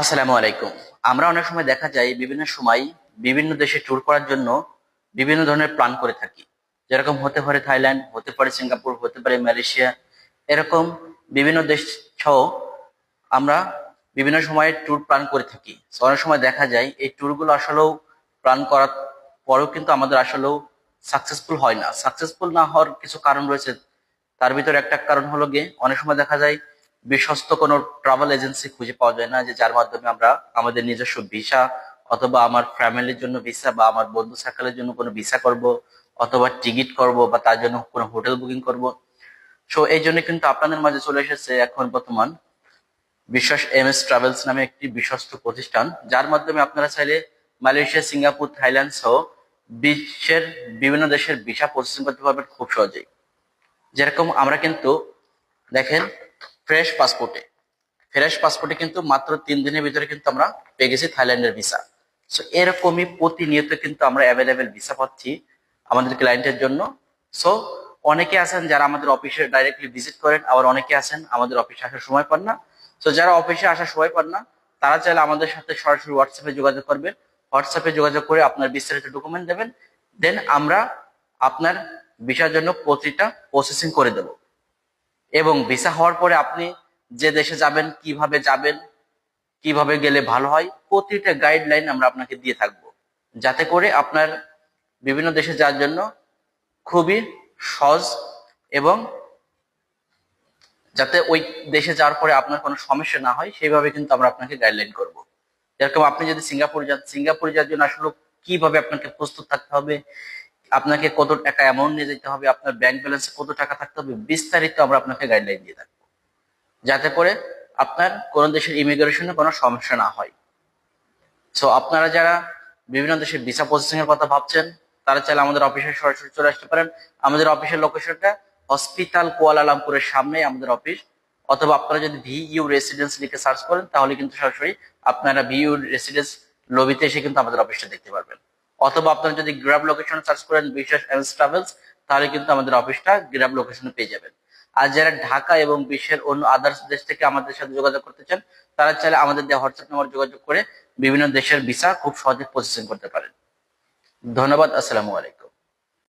আসসালামু আলাইকুম। আমরা অনেক সময় দেখা যায় বিভিন্ন সময় বিভিন্ন দেশে ট্যুর করার জন্য বিভিন্ন ধরনের প্ল্যান করে থাকি। যেরকম হতে পারে থাইল্যান্ড, হতে পারে সিঙ্গাপুর, হতে পারে মালয়েশিয়া। এরকম বিভিন্ন দেশ সহ আমরা বিভিন্ন সময় ট্যুর প্ল্যান করে থাকি। অনেক সময় দেখা যায় এই ট্যুরগুলো আসলেও প্ল্যান করার পরেও কিন্তু আমাদের আসলেও সাকসেসফুল হয় না। সাকসেসফুল না হওয়ার কিছু কারণ রয়েছে। তার ভিতরে একটা কারণ হলো গিয়ে অনেক সময় দেখা যায় বিশ্বস্ত কোনো ট্রাভেল এজেন্সি খুঁজে পাওয়া যায় না যে যার মাধ্যমে আমরা আমাদের নিজস্ব ভিসা অথবা আমার ফ্যামিলির জন্য ভিসা বা আমার বন্ধু সার্কেলের জন্য কোনো ভিসা করব অথবা টিকিট করব বা তার জন্য কোনো হোটেল বুকিং করব। সো এই জন্য কিন্তু আপনাদের মাঝে চলে এসেছে এখন বর্তমান বিশ্বাস এম এস ট্রাভেলস নামে একটি বিশ্বস্ত প্রতিষ্ঠান। যার মাধ্যমে আপনারা চাইলে মালয়েশিয়া, সিঙ্গাপুর, থাইল্যান্ড সহ বিশ্বের বিভিন্ন দেশের ভিসা প্রসেসিং করতে পারবেন খুব সহজেই। যেরকম আমরা কিন্তু দেখেন ফ্রেশ পাসপোর্টে। ফ্রেশ পাসপোর্টে কিন্তু মাত্র তিন দিনের ভিতরে কিন্তু আমরা পেয়ে গেছি থাইল্যান্ডের ভিসা। সো এরকমই প্রতিনিয়ত কিন্তু আমরা অ্যাভেলেবেল ভিসা পাচ্ছি আমাদের ক্লায়েন্টের জন্য। সো অনেকে আছেন যারা আমাদের অফিসে ডাইরেক্টলি ভিজিট করেন, আবার অনেকে আছেন আমাদের অফিসে আসার সময় পান না। সো যারা অফিসে আসার সময় পান না, তারা চাইলে আমাদের সাথে সরাসরি হোয়াটসঅ্যাপে যোগাযোগ করবেন। হোয়াটসঅ্যাপে যোগাযোগ করে আপনার বিস্তারিত ডকুমেন্ট দেবেন। দেন আমরা আপনার ভিসার জন্য প্রতিটা প্রসেসিং করে দেব। এবং ভিসা হওয়ার পরে আপনি যে দেশে যাবেন, কীভাবে যাবেন, কীভাবে গেলে ভালো হয়, প্রতিটা গাইডলাইন আমরা আপনাকে দিয়ে থাকব। যাতে করে আপনার বিভিন্ন দেশে যাওয়ার জন্য খুবই সহজ এবং যাতে ওই দেশে যাওয়ার পরে আপনার কোনো সমস্যা না হয়, সেইভাবে কিন্তু আমরা আপনাকে গাইডলাইন করব। যেরকম আপনি যদি সিঙ্গাপুর যান, সিঙ্গাপুর যাওয়ার জন্য আসলে কীভাবে আপনাকে প্রস্তুত থাকতে হবে আপনাকে কত টাকা অ্যামাউন্ট নিয়ে যেতে হবে, আপনার ব্যাংক ব্যালেন্সে কত টাকা থাকতে হবে, বিস্তারিত আমরা আপনাকে গাইডলাইন দিয়ে থাকব। যাতে করে আপনার কোন দেশের ইমিগ্রেশনে কোনো সমস্যা না হয়। সো আপনারা যারা বিভিন্ন দেশের ভিসা প্রসেসিং এর কথা ভাবছেন, তারা চাইলে আমাদের অফিসে সরাসরি চলে আসতে পারেন। আমাদের অফিসের লোকেশনটা হসপিটাল কুয়ালালামপুরের সামনে আমাদের অফিস অথবা আপনারা যদি ভিইউ রেসিডেন্স লিখে সার্চ করেন, তাহলে কিন্তু সরাসরি আপনারা ভিইউ রেসিডেন্স লবিতে এসে কিন্তু আমাদের অফিসটা দেখতে পারবেন। অথবা আপনারা যদি গ্রাব লোকেশন সার্চ করেন বিশ্বাস এমস ট্রাভেলস তাহলে কিন্তু আমাদের অফিসটা গ্রাব লোকেশনে পেয়ে যাবেন। আর যারা ঢাকা এবং বিশ্বের অন্য আদার্স দেশ থেকে আমাদের সাথে যোগাযোগ করতে চান, তারা চাইলে আমাদের দেওয়া হোয়াটসঅ্যাপ নম্বর যোগাযোগ করে বিভিন্ন দেশের ভিসা খুব সহজে প্রসেসিং করতে পারেন। ধন্যবাদ, আসসালামু আলাইকুম।